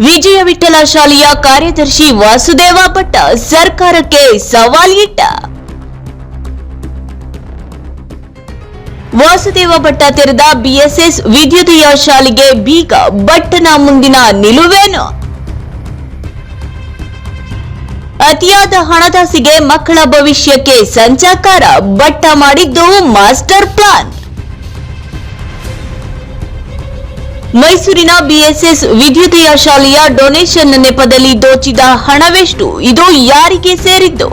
ವಿಜಯ ವಿಠಲ ಶಾಲೆಯ ಕಾರ್ಯದರ್ಶಿ ವಾಸುದೇವ ಭಟ್ಟ ಸರ್ಕಾರಕ್ಕೆ ಸವಾಲಿಟ್ಟ ವಾಸುದೇವ ಭಟ್ಟ ತೆರೆದ ಬಿಎಸ್ಎಸ್ ವಿದ್ಯುದೀಯ ಶಾಲೆಗೆ ಬೀಗ ಭಟ್ಟನ ಮುಂದಿನ ನಿಲುವೇನು? ಅತಿಯಾದ ಹಣದಾಸಿಗೆ ಮಕ್ಕಳ ಭವಿಷ್ಯಕ್ಕೆ ಸಂಚಕಾರ ಭಟ್ಟ ಮಾಡಿದ್ದು ಮಾಸ್ಟರ್ ಪ್ಲಾನ್. ಮೈಸೂರಿನ ಬಿಎಸ್ಎಸ್ ವಿದ್ಯುತೀಯ ಶಾಲೆಯ ಡೊನೇಷನ್ ನೆಪದಲ್ಲಿ ದೋಚಿದ ಹಣವೆಷ್ಟು? ಇದು ಯಾರಿಗೆ ಸೇರಿದ್ದು?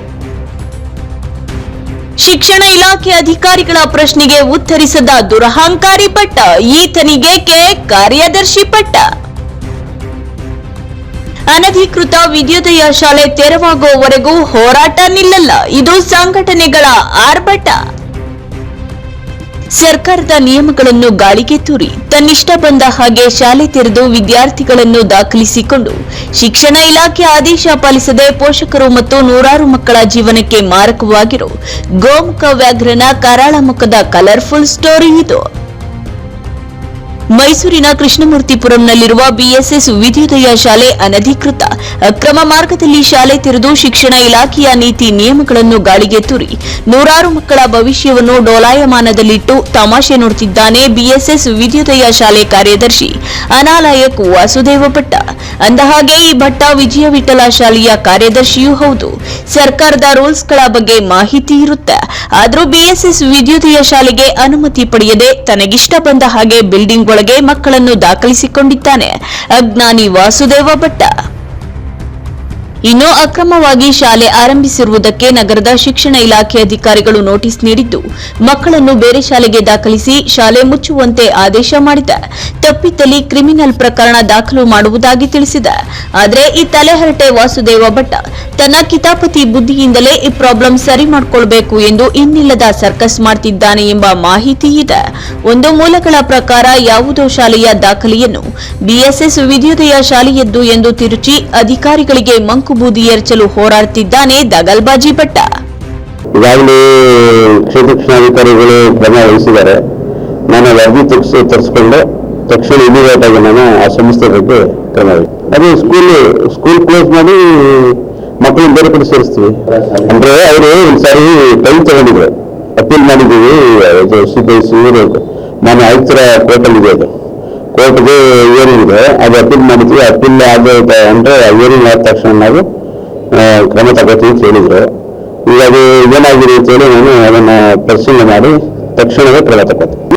ಶಿಕ್ಷಣ ಇಲಾಖೆ ಅಧಿಕಾರಿಗಳ ಪ್ರಶ್ನೆಗೆ ಉತ್ತರಿಸದ ದುರಹಂಕಾರಿ ಪಟ್ಟ, ಈತನಿಗೆ ಕೆ ಕಾರ್ಯದರ್ಶಿ ಪಟ್ಟ. ಅನಧಿಕೃತ ವಿದ್ಯುತಯ ಶಾಲೆ ತೆರವಾಗುವವರೆಗೂ ಹೋರಾಟ ನಿಲ್ಲಲ್ಲ, ಇದು ಸಂಘಟನೆಗಳ ಆರ್ಭಟ. ಸರ್ಕಾರದ ನಿಯಮಗಳನ್ನು ಗಾಳಿಗೆ ತೂರಿ ತನ್ನಿಷ್ಟ ಬಂದ ಹಾಗೆ ಶಾಲೆ ತೆರೆದು ವಿದ್ಯಾರ್ಥಿಗಳನ್ನು ದಾಖಲಿಸಿಕೊಂಡು ಶಿಕ್ಷಣ ಇಲಾಖೆ ಆದೇಶ ಪಾಲಿಸದೆ ಪೋಷಕರು ಮತ್ತು ನೂರಾರು ಮಕ್ಕಳ ಜೀವನಕ್ಕೆ ಮಾರಕವಾಗಿರೋ ಗೋಮುಖ ವ್ಯಾಘ್ರನ ಕರಾಳ ಮುಖದ ಕಲರ್ಫುಲ್ ಸ್ಟೋರಿ ಇದು. ಮೈಸೂರಿನ ಕೃಷ್ಣಮೂರ್ತಿಪುರಂನಲ್ಲಿರುವ ಬಿಎಸ್ಎಸ್ ವಿದ್ಯುದಯ ಶಾಲೆ ಅನಧಿಕೃತ ಅಕ್ರಮ ಮಾರ್ಗದಲ್ಲಿ ಶಾಲೆ ತೆರೆದು ಶಿಕ್ಷಣ ಇಲಾಖೆಯ ನೀತಿ ನಿಯಮಗಳನ್ನು ಗಾಳಿಗೆ ತೂರಿ. ನೂರಾರು ಮಕ್ಕಳ ಭವಿಷ್ಯವನ್ನು ಡೋಲಾಯಮಾನದಲ್ಲಿಟ್ಟು ತಮಾಷೆ ನೋಡುತ್ತಿದ್ದಾನೆ ಬಿಎಸ್ಎಸ್ ವಿದ್ಯುದಯ ಶಾಲೆ ಕಾರ್ಯದರ್ಶಿ ಅನಾಲಯಕ್ ವಾಸುದೇವ ಭಟ್ಟ ಅಂದಹಾಗೆ, ಈ ಭಟ್ಟ ವಿಜಯ ವಿಠಲ ಶಾಲೆಯ ಕಾರ್ಯದರ್ಶಿಯೂ ಹೌದು. ಸರ್ಕಾರದ ರೂಲ್ಸ್ಗಳ ಬಗ್ಗೆ ಮಾಹಿತಿ ಇರುತ್ತೆ. ಆದರೂ ಬಿಎಸ್ಎಸ್ ವಿದ್ಯುದಯ ಶಾಲೆಗೆ ಅನುಮತಿ ಪಡೆಯದೆ ತನಗಿಷ್ಟ ಬಂದ ಹಾಗೆ ಬಿಲ್ಡಿಂಗ್ ಒಳಗೆ ಮಕ್ಕಳನ್ನು ದಾಖಲಿಸಿಕೊಂಡಿದ್ದಾನೆ. ಅಜ್ಞಾನಿ ವಾಸುದೇವ ಭಟ್ಟ ಇನ್ನು ಅಕ್ರಮವಾಗಿ ಶಾಲೆ ಆರಂಭಿಸಿರುವುದಕ್ಕೆ ನಗರದ ಶಿಕ್ಷಣ ಇಲಾಖೆ ಅಧಿಕಾರಿಗಳು ನೋಟಿಸ್ ನೀಡಿದ್ದು, ಮಕ್ಕಳನ್ನು ಬೇರೆ ಶಾಲೆಗೆ ದಾಖಲಿಸಿ ಶಾಲೆ ಮುಚ್ಚುವಂತೆ ಆದೇಶ ಮಾಡಿದ. ತಪ್ಪಿದ್ದಲ್ಲಿ ಕ್ರಿಮಿನಲ್ ಪ್ರಕರಣ ದಾಖಲು ಮಾಡುವುದಾಗಿ ತಿಳಿಸಿದೆ. ಆದರೆ ಈ ತಲೆಹರಟೆ ವಾಸುದೇವ ಭಟ್ಟ ತನ್ನ ಕಿತಾಪತಿ ಬುದ್ಧಿಯಿಂದಲೇ ಈ ಪ್ರಾಬ್ಲಮ್ ಸರಿ ಮಾಡಿಕೊಳ್ಬೇಕು ಎಂದು ಇನ್ನಿಲ್ಲದ ಸರ್ಕಸ್ ಮಾಡ್ತಿದ್ದಾನೆ ಎಂಬ ಮಾಹಿತಿ ಇದೆ. ಒಂದು ಮೂಲಗಳ ಪ್ರಕಾರ ಯಾವುದೋ ಶಾಲೆಯ ದಾಖಲೆಯನ್ನು ಬಿಎಸ್ಎಸ್ ವಿದ್ಯುದಯ ಶಾಲೆಯದ್ದು ಎಂದು ತಿರುಚಿ ಅಧಿಕಾರಿಗಳಿಗೆ ಮಂಕು ಬೂದಿ ಎರಚಲು ಹೋರಾಡ್ತಿದ್ದಾನೆ ದಗಲ್ಬಾಜಿ ಭಟ್ಟ. ತಕ್ಷಣ ಇಮಿಡಿಯೇಟ್ ಆಗಿ ನಾನು ಆ ಸಂಸ್ಥೆ ಬಗ್ಗೆ ಅದೇ ಸ್ಕೂಲ್ ಸ್ಕೂಲ್ ಕ್ಲೋಸ್ ಮಾಡಿ ಮಕ್ಕಳನ್ನ ಬೇರೆ ಕಡೆ ಸೇರಿಸ್ತೀವಿ. ಅಂದ್ರೆ ಅವರು ಒಂದ್ಸಾರಿ ಟೈಮ್ ತಗೊಂಡಿದ್ರು. ಅಪೀಲ್ ಮಾಡಿದ್ದೀವಿ, ಇದು ಸಿ ಬಿ ನಾನು ಆಯುಕ್ತರ ಕೋರ್ಟಲ್ಲಿ ಇದೆ ಅದು. ಕೋರ್ಟ್ಗೆ ಏನಿದೆ ಇದೆ. ಅದು ಅಪೀಲ್ ಮಾಡಿದ್ವಿ. ಅಪೀಲ್ ಆದ ಅಂದ್ರೆ ಹಿಯರಿಂಗ್ ಆದ ತಕ್ಷಣ ನಾವು ಕ್ರಮ ತಗೋತೀವಿ ಅಂತ ಹೇಳಿದ್ರು. ಈಗ ಅದು ಏನಾಗಿದೆ ಅಂತ ಹೇಳಿ ನಾನು ಅದನ್ನ ಪರಿಶೀಲನೆ ಮಾಡಿ ತಕ್ಷಣವೇ ಕ್ರಮ ತಗೋತೀನಿ.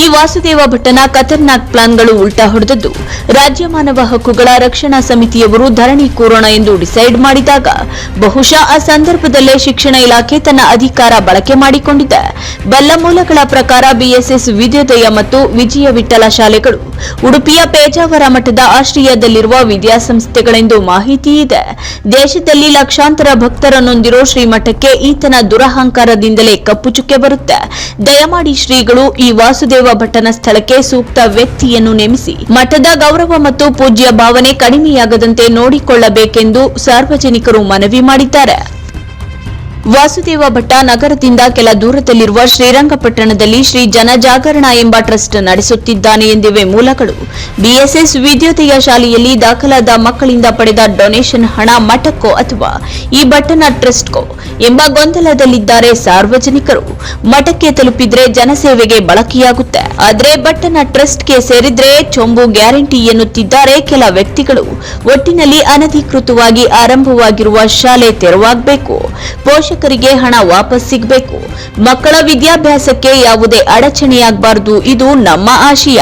ಈ ವಾಸುದೇವ ಭಟ್ಟನ ಖತರ್ನಾಕ್ ಪ್ಲಾನ್ಗಳು ಉಲ್ಟಾ ಹೊಡೆದದ್ದು. ರಾಜ್ಯ ಮಾನವ ಹಕ್ಕುಗಳ ರಕ್ಷಣಾ ಸಮಿತಿಯವರು ಧರಣಿ ಕೂರೋಣ ಎಂದು ಡಿಸೈಡ್ ಮಾಡಿದಾಗ ಬಹುಶಃ ಆ ಸಂದರ್ಭದಲ್ಲೇ ಶಿಕ್ಷಣ ಇಲಾಖೆ ತನ್ನ ಅಧಿಕಾರ ಬಳಕೆ ಮಾಡಿಕೊಂಡಿದೆ. ಬಲ್ಲ ಮೂಲಗಳ ಪ್ರಕಾರ ಬಿಎಸ್ಎಸ್ ವಿದ್ಯೋದಯ ಮತ್ತು ವಿಜಯ ವಿಠಲ ಶಾಲೆಗಳು, ಉಡುಪಿಯ ಪೇಜಾವರ ಮಠದ ಆಶ್ರಯದಲ್ಲಿರುವ ವಿದ್ಯಾಸಂಸ್ಥೆಗಳೆಂದು ಮಾಹಿತಿ ಇದೆ. ದೇಶದಲ್ಲಿ ಲಕ್ಷಾಂತರ ಭಕ್ತರನ್ನೊಂದಿರೋ ಶ್ರೀಮಠಕ್ಕೆ ಈತನ ದುರಹಂಕಾರದಿಂದಲೇ ಕಪ್ಪು ಚುಕ್ಕೆ ಬರುತ್ತೆ. ದಯಮಾಡಿ ಶ್ರೀಗಳು ಈ ವಾಸುದೇವ ಭಟ್ಟನ ಸ್ಥಳಕ್ಕೆ ಸೂಕ್ತ ವ್ಯಕ್ತಿಯನ್ನು ನೇಮಿಸಿ, ಮಠದ ಗೌರವ ಮತ್ತು ಪೂಜ್ಯ ಭಾವನೆ ಕಡಿಮೆಯಾಗದಂತೆ ನೋಡಿಕೊಳ್ಳಬೇಕೆಂದು ಸಾರ್ವಜನಿಕರು ಮನವಿ ಮಾಡಿದ್ದಾರೆ. ವಾಸುದೇವ ಭಟ್ಟ ನಗರದಿಂದ ಕೆಲ ದೂರದಲ್ಲಿರುವ ಶ್ರೀರಂಗಪಟ್ಟಣದಲ್ಲಿ ಶ್ರೀ ಜನಜಾಗರಣ ಎಂಬ ಟ್ರಸ್ಟ್ ನಡೆಸುತ್ತಿದ್ದಾನೆ ಎಂದಿವೆ ಮೂಲಗಳು. ಬಿಎಸ್ಎಸ್ ವಿದ್ಯೋದಯ ಶಾಲೆಯಲ್ಲಿ ದಾಖಲಾದ ಮಕ್ಕಳಿಂದ ಪಡೆದ ಡೊನೇಷನ್ ಹಣ ಮಠಕ್ಕೋ ಅಥವಾ ಈ ಭಟ್ಟನ ಟ್ರಸ್ಟ್ಕೋ ಎಂಬ ಗೊಂದಲದಲ್ಲಿದ್ದಾರೆ ಸಾರ್ವಜನಿಕರು. ಮಠಕ್ಕೆ ತಲುಪಿದ್ರೆ ಜನಸೇವೆಗೆ ಬಳಕೆಯಾಗುತ್ತೆ. ಆದರೆ ಭಟ್ಟನ ಟ್ರಸ್ಟ್ಗೆ ಸೇರಿದ್ರೆ ಚೊಂಬು ಗ್ಯಾರಂಟಿ ಎನ್ನುತ್ತಿದ್ದಾರೆ ಕೆಲ ವ್ಯಕ್ತಿಗಳು. ಒಟ್ಟಿನಲ್ಲಿ ಅನಧಿಕೃತವಾಗಿ ಆರಂಭವಾಗಿರುವ ಶಾಲೆ ತೆರವಾಗಬೇಕು. ಪೋಷಕರಿಗೆ ಹಣ ವಾಪಸ್ ಸಿಗಬೇಕು. ಮಕ್ಕಳ ವಿದ್ಯಾಭ್ಯಾಸಕ್ಕೆ ಯಾವುದೇ ಅಡಚಣೆಯಾಗಬಾರದು. ಇದು ನಮ್ಮ ಆಶಯ.